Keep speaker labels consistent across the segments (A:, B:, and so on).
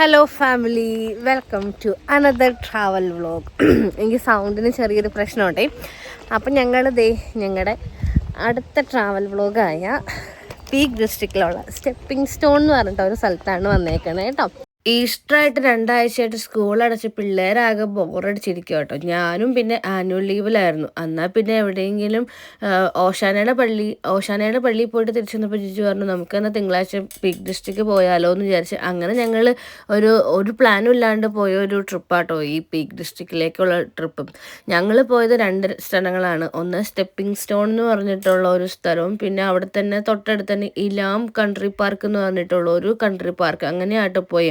A: Hello family welcome to another travel vlog എനിക്ക് സൗണ്ടിന് ചെറിയൊരു പ്രശ്നമുണ്ടേ. അപ്പം ഞങ്ങൾ ദേ ഞങ്ങളുടെ അടുത്ത ട്രാവൽ വ്ളോഗായ പീക്ക് ഡിസ്ട്രിക്റ്റിലുള്ള സ്റ്റെപ്പിംഗ് സ്റ്റോൺ എന്ന് പറഞ്ഞിട്ട് ഒരു സ്ഥലത്താണ് വന്നേക്കണേ കേട്ടോ ഈസ്റ്ററായിട്ട് രണ്ടാഴ്ചയായിട്ട് സ്കൂൾ അടച്ച് പിള്ളേരാകെ ബോറടിച്ചിരിക്കും കേട്ടോ ഞാനും പിന്നെ ആനുവൽ ലീവിലായിരുന്നു. എന്നാൽ പിന്നെ എവിടെയെങ്കിലും ഓശാനയുടെ പള്ളി ഓശാനയുടെ പള്ളിയിൽ പോയിട്ട് തിരിച്ചു വന്നപ്പോൾ ജിജു പറഞ്ഞു നമുക്ക് എന്നാൽ തിങ്കളാഴ്ച പീക്ക് ഡിസ്ട്രിക്ട് പോയാലോ എന്ന് വിചാരിച്ച് അങ്ങനെ ഞങ്ങൾ ഒരു ഒരു പ്ലാനും ഇല്ലാണ്ട് പോയ ഒരു ട്രിപ്പാട്ടോ ഈ പീക്ക് ഡിസ്ട്രിക്റ്റിലേക്കുള്ള ട്രിപ്പ്. ഞങ്ങൾ പോയത് രണ്ട് സ്ഥലങ്ങളാണ്. ഒന്ന് സ്റ്റെപ്പിംഗ് സ്റ്റോൺ എന്ന് പറഞ്ഞിട്ടുള്ള ഒരു സ്ഥലവും പിന്നെ അവിടെ തന്നെ തൊട്ടടുത്ത് തന്നെ ഇലാം കൺട്രി പാർക്ക് എന്ന് പറഞ്ഞിട്ടുള്ള ഒരു കൺട്രി പാർക്ക് അങ്ങനെയാട്ടോ പോയി.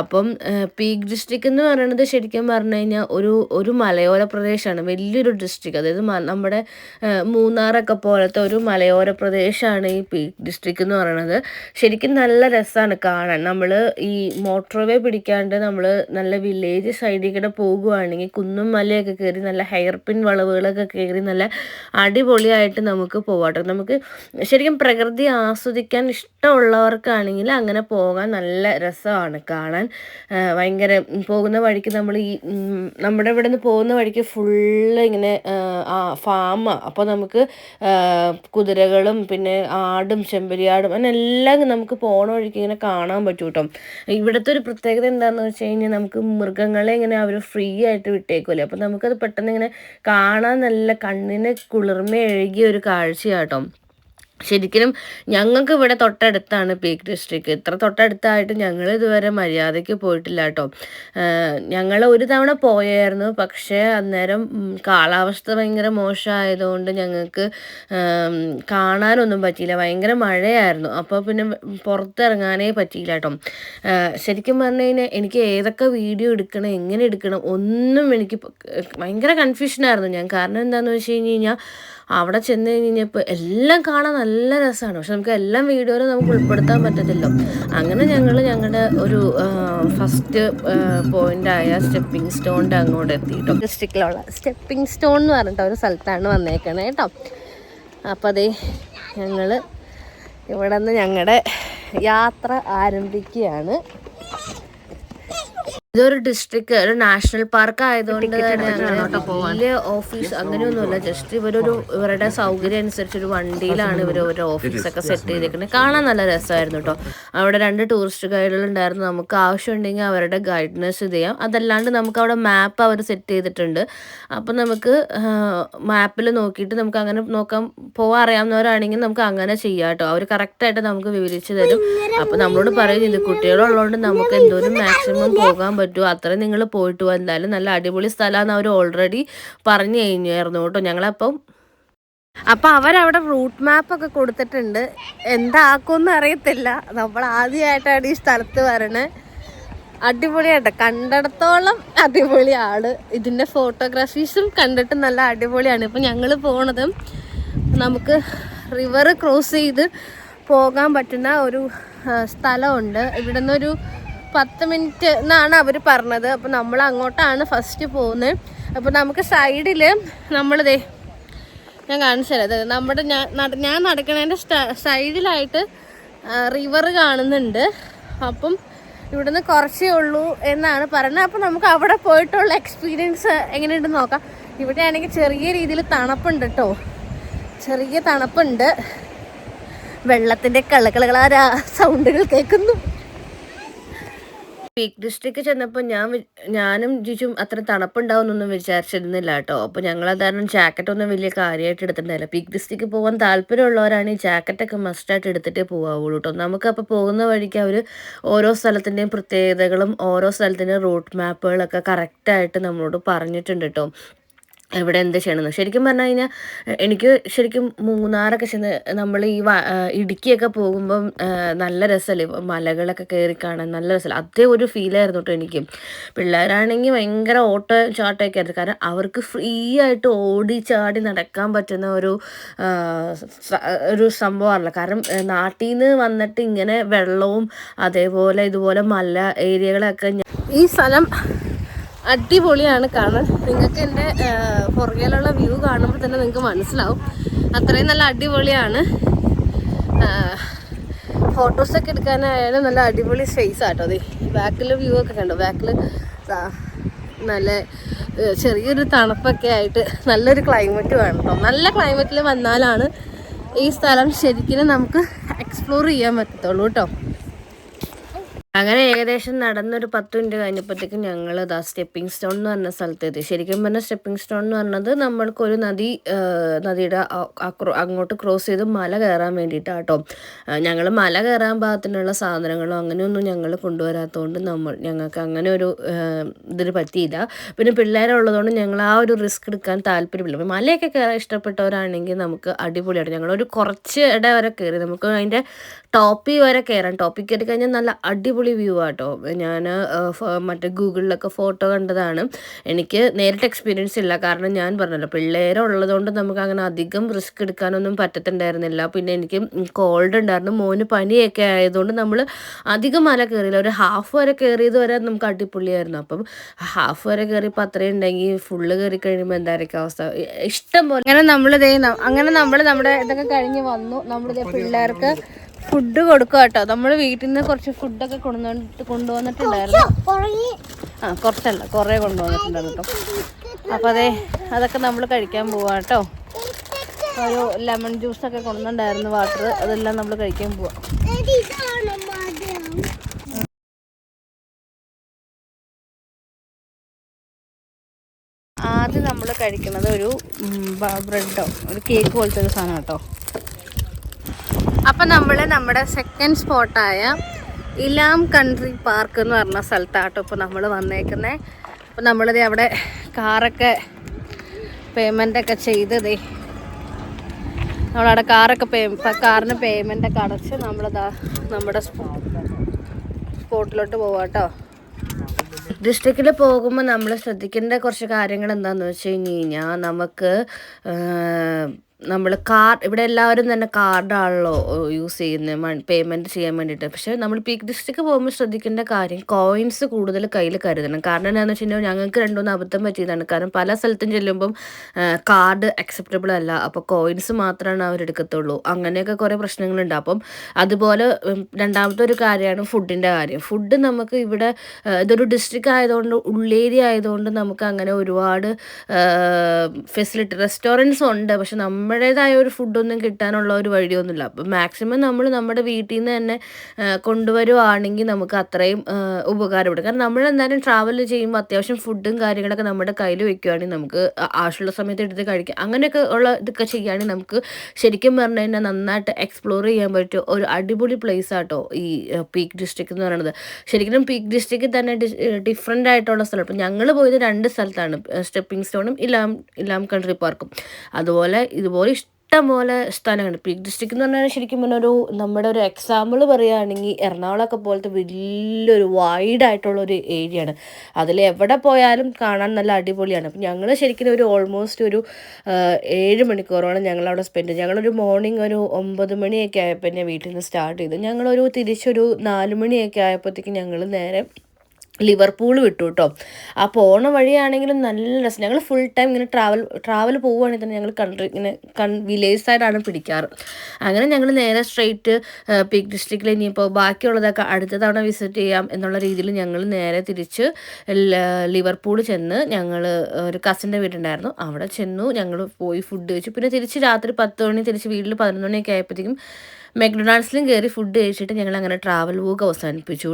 A: അപ്പം പീക്ക് ഡിസ്ട്രിക്റ്റ് എന്ന് പറയുന്നത് ശരിക്കും പറഞ്ഞു കഴിഞ്ഞാൽ ഒരു ഒരു മലയോര പ്രദേശമാണ് വലിയൊരു ഡിസ്ട്രിക്ട്. അതായത് നമ്മുടെ മൂന്നാറൊക്കെ പോലത്തെ ഒരു മലയോര പ്രദേശമാണ് ഈ പീക്ക് ഡിസ്ട്രിക്ട് എന്ന് പറയുന്നത്. ശരിക്കും നല്ല രസമാണ് കാണാൻ. നമ്മൾ ഈ മോട്ടോർ വേ പിടിക്കാണ്ട് നമ്മൾ നല്ല വില്ലേജ് സൈഡിൽ കൂടെ പോകുവാണെങ്കിൽ കുന്നും മലയൊക്കെ കയറി നല്ല ഹെയർ പിൻ വളവുകളൊക്കെ കയറി നല്ല അടിപൊളിയായിട്ട് നമുക്ക് പോവാട്ടോ. നമുക്ക് ശരിക്കും പ്രകൃതി ആസ്വദിക്കാൻ ഇഷ്ടമുള്ളവർക്കാണെങ്കിൽ അങ്ങനെ പോകാൻ നല്ല രസമാണ് കാണാൻ. ആ, ഭയങ്കര പോകുന്ന വഴിക്ക് നമ്മൾ ഈ നമ്മുടെ ഇവിടെ നിന്ന് പോകുന്ന വഴിക്ക് ഫുള്ള് ഇങ്ങനെ ആ ഫാം അപ്പോൾ നമുക്ക് കുതിരകളും പിന്നെ ആടും ചെമ്പരിയാടും അങ്ങനെ എല്ലാം നമുക്ക് പോണ വഴിക്ക് ഇങ്ങനെ കാണാൻ പറ്റും കേട്ടോ ഇവിടുത്തെ ഒരു പ്രത്യേകത എന്താണെന്ന് വെച്ച് കഴിഞ്ഞാൽ നമുക്ക് മൃഗങ്ങളെ ഇങ്ങനെ അവർ ഫ്രീ ആയിട്ട് വിട്ടേക്കുമല്ലേ അപ്പോൾ നമുക്കത് പെട്ടെന്ന് ഇങ്ങനെ കാണാൻ നല്ല കണ്ണിനെ കുളിർമ എഴുകിയ ഒരു കാഴ്ചയാട്ടോ ശരിക്കും ഞങ്ങൾക്ക് ഇവിടെ തൊട്ടടുത്താണ് പീക്ക് ഡിസ്ട്രിക്ട് ഇത്ര തൊട്ടടുത്തായിട്ട് ഞങ്ങൾ ഇതുവരെ മര്യാദയ്ക്ക് പോയിട്ടില്ല കേട്ടോ. ഞങ്ങൾ ഒരു തവണ പോയായിരുന്നു. പക്ഷേ അന്നേരം കാലാവസ്ഥ ഭയങ്കര മോശമായതുകൊണ്ട് ഞങ്ങൾക്ക് കാണാനൊന്നും പറ്റിയില്ല. ഭയങ്കര മഴയായിരുന്നു. അപ്പോൾ പിന്നെ പുറത്തിറങ്ങാനേ പറ്റിയില്ല കേട്ടോ. ശരിക്കും പറഞ്ഞു കഴിഞ്ഞാൽ എനിക്ക് ഏതൊക്കെ വീഡിയോ എടുക്കണം എങ്ങനെ എടുക്കണം ഒന്നും എനിക്ക് ഭയങ്കര കൺഫ്യൂഷനായിരുന്നു ഞാൻ. കാരണം എന്താണെന്ന് വെച്ച് കഴിഞ്ഞ് കഴിഞ്ഞാൽ അവിടെ ചെന്ന് കഴിഞ്ഞപ്പോൾ എല്ലാം കാണാൻ നല്ല രസമാണ് പക്ഷെ നമുക്ക് എല്ലാം വീഡിയോയിലും നമുക്ക് ഉൾപ്പെടുത്താൻ പറ്റത്തില്ലോ. അങ്ങനെ ഞങ്ങൾ ഞങ്ങളുടെ ഒരു ഫസ്റ്റ് പോയിന്റായ സ്റ്റെപ്പിംഗ് സ്റ്റോണിന്റെ അങ്ങോട്ട് എത്തിയിട്ടോ ഡിസ്ട്രിക്റ്റിലുള്ള സ്റ്റെപ്പിംഗ് സ്റ്റോൺ എന്ന് പറഞ്ഞിട്ട് ഒരു സ്ഥലത്താണ് വന്നേക്കണേ കേട്ടോ അപ്പോൾ അതേ ഞങ്ങൾ ഇവിടെ നിന്ന് ഞങ്ങളുടെ യാത്ര ആരംഭിക്കുകയാണ്. ഇതൊരു ഡിസ്ട്രിക്ട് ഒരു നാഷണൽ പാർക്ക് ആയതുകൊണ്ട് തന്നെ വലിയ ഓഫീസ് അങ്ങനെയൊന്നുമില്ല. ജസ്റ്റ് ഇവരൊരു ഇവരുടെ സൗകര്യം അനുസരിച്ച് ഒരു വണ്ടിയിലാണ് ഇവർ ഒരു ഓഫീസൊക്കെ സെറ്റ് ചെയ്തിരിക്കുന്നത് കാണാൻ നല്ല രസമായിരുന്നു കേട്ടോ. അവിടെ രണ്ട് ടൂറിസ്റ്റ് ഗൈഡുകൾ ഉണ്ടായിരുന്നു. നമുക്ക് ആവശ്യമുണ്ടെങ്കിൽ അവരുടെ ഗൈഡൻസ് ഇത് ചെയ്യാം. അതല്ലാണ്ട് നമുക്ക് അവിടെ മാപ്പ് അവർ സെറ്റ് ചെയ്തിട്ടുണ്ട്. അപ്പം നമുക്ക് മാപ്പിൽ നോക്കിയിട്ട് നമുക്ക് അങ്ങനെ നോക്കാൻ പോകാൻ അറിയാവുന്നവരാണെങ്കിൽ നമുക്ക് അങ്ങനെ ചെയ്യാം കേട്ടോ. അവർ കറക്റ്റായിട്ട് നമുക്ക് വിവരിച്ച് തരും. അപ്പം നമ്മളോട് പറയും ഇത് കുട്ടികളുള്ളതുകൊണ്ട് നമുക്ക് എന്തോരം മാക്സിമം പോകാൻ പറ്റുമോ? അത്രയും നിങ്ങൾ പോയിട്ട് വാ. എന്തായാലും നല്ല അടിപൊളി സ്ഥലമാണ് അവർ ഓൾറെഡി പറഞ്ഞു കഴിഞ്ഞായിരുന്നു കേട്ടോ ഞങ്ങളപ്പം. അപ്പൊ അവരവിടെ റൂട്ട് മാപ്പ് ഒക്കെ കൊടുത്തിട്ടുണ്ട്. എന്താക്കുമെന്ന് അറിയത്തില്ല. നമ്മൾ ആദ്യമായിട്ടാണ് ഈ സ്ഥലത്ത് വരണേ. അടിപൊളിയായിട്ട് കണ്ടിടത്തോളം അടിപൊളിയാണ് ഇതിന്റെ ഫോട്ടോഗ്രാഫീസും കണ്ടിട്ട് നല്ല അടിപൊളിയാണ്. ഇപ്പം ഞങ്ങൾ പോണത് നമുക്ക് റിവർ ക്രോസ് ചെയ്ത് പോകാൻ പറ്റുന്ന ഒരു സ്ഥലമുണ്ട്. ഇവിടെ നിന്നൊരു പത്ത് മിനിറ്റ് എന്നാണ് അവർ പറഞ്ഞത്. അപ്പോൾ നമ്മൾ അങ്ങോട്ടാണ് ഫസ്റ്റ് പോകുന്നത് അപ്പോൾ നമുക്ക് സൈഡിൽ നമ്മളിതേ ഞാൻ കാണിച്ചു തരാം നമ്മുടെ ഞാൻ നട- ഞാൻ നടക്കണതിന്റെ സൈഡിലായിട്ട് റിവർ കാണുന്നുണ്ട്. അപ്പം ഇവിടുന്ന് കുറച്ചേ ഉള്ളൂ എന്നാണ് പറയുന്നത്. അപ്പം നമുക്ക് അവിടെ പോയിട്ടുള്ള എക്സ്പീരിയൻസ് എങ്ങനെയുണ്ടെന്ന് നോക്കാം. ഇവിടെ ആണെങ്കിൽ ചെറിയ രീതിയിൽ തണുപ്പുണ്ട് കേട്ടോ ചെറിയ തണുപ്പുണ്ട്. വെള്ളത്തിന്റെ കളകളകളാരാ സൗണ്ടുകൾ കേൾക്കുന്നു. പീക്ക് ഡിസ്ട്രിക്ട് ചെന്നപ്പോൾ ഞാൻ ഞാനും ജിജും അത്ര തണുപ്പുണ്ടാവുമെന്നൊന്നും വിചാരിച്ചിരുന്നില്ല കേട്ടോ. അപ്പോൾ ഞങ്ങൾ അതാണ് ജാക്കറ്റൊന്നും വലിയ കാര്യമായിട്ട് എടുത്തിട്ടുണ്ടായില്ല. പീക്ക് ഡിസ്ട്രിക്ട് പോകാൻ താല്പര്യമുള്ളവരാണ് ഈ ജാക്കറ്റൊക്കെ മസ്റ്റായിട്ട് എടുത്തിട്ടേ പോകാവുള്ളൂ കേട്ടോ. നമുക്കപ്പോൾ പോകുന്ന വഴിക്ക് അവർ ഓരോ സ്ഥലത്തിന്റെയും പ്രത്യേകതകളും ഓരോ സ്ഥലത്തിന്റെയും റൂട്ട് മാപ്പുകളൊക്കെ കറക്റ്റായിട്ട് നമ്മളോട് പറഞ്ഞിട്ടുണ്ട് കേട്ടോ. എവിടെ എന്ത് ചെയ്യണമെന്ന്. ശരിക്കും പറഞ്ഞു കഴിഞ്ഞാൽ എനിക്ക് ശരിക്കും മൂന്നാറൊക്കെ ചെന്ന് നമ്മൾ ഈ ഇടുക്കിയൊക്കെ പോകുമ്പം നല്ല രസമല്ലേ മലകളൊക്കെ കയറി കാണാൻ നല്ല രസമല്ലേ അതേ ഒരു ഫീലായിരുന്നു കേട്ടോ എനിക്കും. പിള്ളേരാണെങ്കിൽ ഭയങ്കര ഓട്ടോ ചാട്ടമൊക്കെ ആയിരുന്നു. കാരണം അവർക്ക് ഫ്രീ ആയിട്ട് ഓടി ചാടി നടക്കാൻ പറ്റുന്ന ഒരു ഒരു സംഭവമാണല്ലോ കാരണം നാട്ടിൽ നിന്ന് വന്നിട്ട് ഇങ്ങനെ വെള്ളവും അതേപോലെ ഇതുപോലെ മല ഏരിയകളൊക്കെ ഈ സ്ഥലം അടിപൊളിയാണ് കാണാൻ നിങ്ങൾക്ക് എന്റെ പുറകിലുള്ള വ്യൂ കാണുമ്പോൾ തന്നെ നിങ്ങൾക്ക് മനസ്സിലാവും. അത്രയും നല്ല അടിപൊളിയാണ്. ഫോട്ടോസൊക്കെ എടുക്കാനായാലും നല്ല അടിപൊളി സ്പേസ് ആട്ടോ അതെ. ബാക്കിൽ വ്യൂ ഒക്കെ കണ്ടോ? ബാക്കിൽ നല്ല ചെറിയൊരു തണുപ്പൊക്കെ ആയിട്ട് നല്ലൊരു ക്ലൈമറ്റ് വേണം കേട്ടോ നല്ല ക്ലൈമറ്റിൽ വന്നാലാണ് ഈ സ്ഥലം ശരിക്കും നമുക്ക് എക്സ്പ്ലോർ ചെയ്യാൻ പറ്റത്തുള്ളൂ കേട്ടോ അങ്ങനെ ഏകദേശം നടന്നൊരു പത്ത് മിനിറ്റ് കഴിഞ്ഞപ്പോഴത്തേക്കും ഞങ്ങൾ അതാ സ്റ്റെപ്പിംഗ് സ്റ്റോൺ എന്ന് പറഞ്ഞ സ്ഥലത്തെത്തി. ശരിക്കും പറഞ്ഞാൽ സ്റ്റെപ്പിംഗ് സ്റ്റോൺ എന്ന് പറഞ്ഞത് നമ്മൾക്കൊരു നദി നദിയുടെ അങ്ങോട്ട് ക്രോസ് ചെയ്ത് മല കയറാൻ വേണ്ടിയിട്ടാണ് കേട്ടോ ഞങ്ങൾ മല കയറാൻ പാകത്തിനുള്ള സാധനങ്ങളോ അങ്ങനെയൊന്നും ഞങ്ങൾ കൊണ്ടുവരാത്തതുകൊണ്ട് നമ്മൾ ഞങ്ങൾക്ക് അങ്ങനെ ഒരു ഇതിന് പറ്റിയില്ല. പിന്നെ പിള്ളേരുള്ളതുകൊണ്ട് ഞങ്ങൾ ആ ഒരു റിസ്ക് എടുക്കാൻ താല്പര്യമില്ല. മലയൊക്കെ കയറാൻ ഇഷ്ടപ്പെട്ടവരാണെങ്കിൽ നമുക്ക് അടിപൊളിയാണ് ഞങ്ങളൊരു കുറച്ച് ഇട വരെ കയറി നമുക്ക് അതിന്റെ ടോപ്പിൽ വരെ കയറാം. ടോപ്പിൽ കയറി കഴിഞ്ഞാൽ നല്ല അടിപൊളി വ്യൂ ആട്ടോ. ഞാൻ മറ്റേ ഗൂഗിളിലൊക്കെ ഫോട്ടോ കണ്ടതാണ്. എനിക്ക് നേരിട്ട് എക്സ്പീരിയൻസ് ഇല്ല. കാരണം ഞാൻ പറഞ്ഞല്ലോ പിള്ളേരുള്ളതുകൊണ്ട് നമുക്ക് അങ്ങനെ അധികം റിസ്ക് എടുക്കാനൊന്നും പറ്റത്തുണ്ടായിരുന്നില്ല. പിന്നെ എനിക്ക് കോൾഡ് ഉണ്ടായിരുന്നു. മോന് പനിയൊക്കെ ആയതുകൊണ്ട് നമ്മൾ അധികം മല കയറിയില്ല ഒരു ഹാഫ് വരെ കയറിയത് വരെ നമുക്ക് അടിപൊളിയായിരുന്നു. അപ്പം ഹാഫ് വരെ കയറിയപ്പോൾ അത്രയും ഉണ്ടെങ്കിൽ ഫുള്ള് കയറി കഴിയുമ്പോൾ എന്തായിരിക്കും അവസ്ഥ? ഇഷ്ടം പോലെ അങ്ങനെ നമ്മളിതേ അങ്ങനെ നമ്മൾ നമ്മുടെ ഇതൊക്കെ കഴിഞ്ഞ് വന്നു. നമ്മളിതേ പിള്ളേർക്ക് ഫുഡ് കൊടുക്കുക കേട്ടോ. നമ്മൾ വീട്ടിൽ നിന്ന് കുറച്ച് ഫുഡൊക്കെ കൊണ്ടുവന്നിട്ട് കൊണ്ടുവന്നിട്ടുണ്ടായിരുന്നു. ആ കുറച്ചല്ല കുറേ കൊണ്ടുവന്നിട്ടുണ്ടായിരുന്നു കേട്ടോ. അപ്പോൾ അതെ അതൊക്കെ നമ്മൾ കഴിക്കാൻ പോവാം കേട്ടോ. ഒരു ലെമൺ ജ്യൂസ് ഒക്കെ കൊണ്ടുവന്നിട്ടുണ്ടായിരുന്നു വാട്ടർ. അതെല്ലാം നമ്മൾ കഴിക്കാൻ പോവാം. ആദ്യം നമ്മൾ കഴിക്കുന്നത് ഒരു ബ്രെഡോ ഒരു കേക്ക് പോലത്തെ ഒരു സാധനം കേട്ടോ. അപ്പം നമ്മൾ നമ്മുടെ സെക്കൻഡ് സ്പോട്ടായ ഇലാം കൺട്രി പാർക്ക് എന്ന് പറഞ്ഞ സ്ഥലത്താട്ടോ ഇപ്പോൾ നമ്മൾ വന്നേക്കുന്നത് അപ്പോൾ നമ്മളിത് അവിടെ കാറൊക്കെ പേയ്മെന്റ് ഒക്കെ ചെയ്തതേ. നമ്മളവിടെ കാറൊക്കെ പേ കാറിന് പേയ്മെന്റ് ഒക്കെ അടച്ച് നമ്മളിതാ നമ്മുടെ സ്പോട്ടിലോട്ട് പോവാട്ടോ. ഡിസ്ട്രിക്റ്റിൽ പോകുമ്പോൾ നമ്മൾ ശ്രദ്ധിക്കേണ്ട കുറച്ച് കാര്യങ്ങൾ എന്താണെന്ന് വെച്ച് കഴിഞ്ഞ് കഴിഞ്ഞാൽ നമുക്ക് നമ്മൾ കാർഡ് ഇവിടെ എല്ലാവരും തന്നെ കാർഡാണല്ലോ യൂസ് ചെയ്യുന്നത് പേയ്മെന്റ് ചെയ്യാൻ വേണ്ടിയിട്ട് പക്ഷേ നമ്മൾ പീക്ക് ഡിസ്ട്രിക്ട് പോകുമ്പോൾ ശ്രദ്ധിക്കേണ്ട കാര്യം കോയിൻസ് കൂടുതൽ കയ്യിൽ കരുതണം. കാരണം എന്താണെന്ന് വെച്ച് കഴിഞ്ഞാൽ ഞങ്ങൾക്ക് രണ്ടുമൂന്ന് അബദ്ധം പറ്റിയതാണ്. കാരണം പല സ്ഥലത്തും ചെല്ലുമ്പം കാർഡ് അക്സെപ്റ്റബിൾ അല്ല. അപ്പോൾ കോയിൻസ് മാത്രമാണ് അവരെടുക്കത്തുള്ളൂ അങ്ങനെയൊക്കെ കുറേ പ്രശ്നങ്ങളുണ്ട്. അപ്പം അതുപോലെ രണ്ടാമത്തെ ഒരു കാര്യമാണ് ഫുഡിന്റെ കാര്യം. ഫുഡ് നമുക്ക് ഇവിടെ ഇതൊരു ഡിസ്ട്രിക്റ്റ് ആയതുകൊണ്ട് ഉള്ളേരിയ ആയതുകൊണ്ട് നമുക്ക് അങ്ങനെ ഒരുപാട് ഫെസിലിറ്റി റെസ്റ്റോറന്റ്സ് ഉണ്ട്. പക്ഷെ നമ്മുടേതായ ഒരു ഫുഡൊന്നും കിട്ടാനുള്ള ഒരു വഴിയൊന്നുമില്ല. അപ്പം മാക്സിമം നമ്മൾ നമ്മുടെ വീട്ടിൽ നിന്ന് തന്നെ കൊണ്ടുവരുവാണെങ്കിൽ നമുക്ക് അത്രയും ഉപകാരപ്പെടും. കാരണം നമ്മൾ എന്തായാലും ട്രാവൽ ചെയ്യുമ്പോൾ അത്യാവശ്യം ഫുഡും കാര്യങ്ങളൊക്കെ നമ്മുടെ കയ്യിൽ വെക്കുകയാണെങ്കിൽ നമുക്ക് ആവശ്യമുള്ള സമയത്ത് എടുത്ത് കഴിക്കാം. അങ്ങനെയൊക്കെ ഉള്ള ഇതൊക്കെ ചെയ്യുകയാണെങ്കിൽ നമുക്ക് ശരിക്കും പറഞ്ഞു കഴിഞ്ഞാൽ നന്നായിട്ട് എക്സ്പ്ലോർ ചെയ്യാൻ പറ്റിയ ഒരു അടിപൊളി പ്ലേസ് ആട്ടോ ഈ പീക്ക് ഡിസ്ട്രിക്ട് എന്ന് പറയുന്നത്. ശരിക്കും പീക്ക് ഡിസ്ട്രിക്റ്റിൽ തന്നെ ഡിഫറെന്റ് ആയിട്ടുള്ള സ്ഥലം. ഞങ്ങൾ പോയത് രണ്ട് സ്ഥലത്താണ്. സ്റ്റെപ്പിംഗ് സ്റ്റോണും ഇലാം ഇലാം കൺട്രി പാർക്കും അതുപോലെ ഇതുപോലെ ഇഷ്ടംപോലെ സ്ഥലങ്ങളുണ്ട് പീക്ക് ഡിസ്ട്രിക്ട് എന്ന് പറഞ്ഞാൽ ശരിക്കും പറഞ്ഞാൽ ഒരു നമ്മുടെ ഒരു എക്സാമ്പിൾ പറയുകയാണെങ്കിൽ എറണാകുളമൊക്കെ പോലത്തെ വലിയൊരു വൈഡ് ആയിട്ടുള്ള ഒരു ഏരിയ ആണ്. അതിൽ എവിടെ പോയാലും കാണാൻ നല്ല അടിപൊളിയാണ്. അപ്പം ഞങ്ങൾ ശരിക്കും ഒരു ഓൾമോസ്റ്റ് ഒരു ഏഴ് മണിക്കൂറോളം ഞങ്ങൾ അവിടെ സ്പെൻഡ് ചെയ്തു. ഞങ്ങളൊരു മോർണിംഗ് ഒരു ഒമ്പത് മണിയൊക്കെ ആയപ്പോൾ തന്നെ വീട്ടിൽ നിന്ന് സ്റ്റാർട്ട് ചെയ്തു. ഞങ്ങളൊരു തിരിച്ചൊരു നാല് മണിയൊക്കെ ആയപ്പോഴത്തേക്കും ഞങ്ങൾ നേരെ ലിവർപൂൾ വിട്ടു കേട്ടോ ആ പോണ വഴിയാണെങ്കിലും നല്ല രസം. ഞങ്ങൾ ഫുൾ ടൈം ഇങ്ങനെ ട്രാവൽ ട്രാവൽ പോവുകയാണെങ്കിൽ തന്നെ ഞങ്ങൾ കൺട്രി ഇങ്ങനെ കൺ വില്ലേജ് സൈഡാണ് പിടിക്കാറ്. അങ്ങനെ ഞങ്ങൾ നേരെ സ്ട്രെയിറ്റ് പീക്ക് ഡിസ്ട്രിക്റ്റിൽ ഇനിയിപ്പോൾ ബാക്കിയുള്ളതൊക്കെ അടുത്ത തവണ വിസിറ്റ് ചെയ്യാം എന്നുള്ള രീതിയിൽ ഞങ്ങൾ നേരെ തിരിച്ച് ലിവർപൂൾ ചെന്ന് ഞങ്ങൾ ഒരു കസിന്റെ വീടുണ്ടായിരുന്നു. അവിടെ ചെന്നു ഞങ്ങൾ പോയി ഫുഡ് കഴിച്ചു. പിന്നെ തിരിച്ച് രാത്രി പത്ത് മണി തിരിച്ച് വീട്ടിൽ പതിനൊന്ന് മണിയൊക്കെ ആയപ്പോഴത്തേക്കും മെക്ഡൊണാൾഡ്സിലും കയറി ഫുഡ് കഴിച്ചിട്ട് ഞങ്ങൾ അങ്ങനെ ട്രാവൽ വോക്ക് അവസാനിപ്പിച്ചു.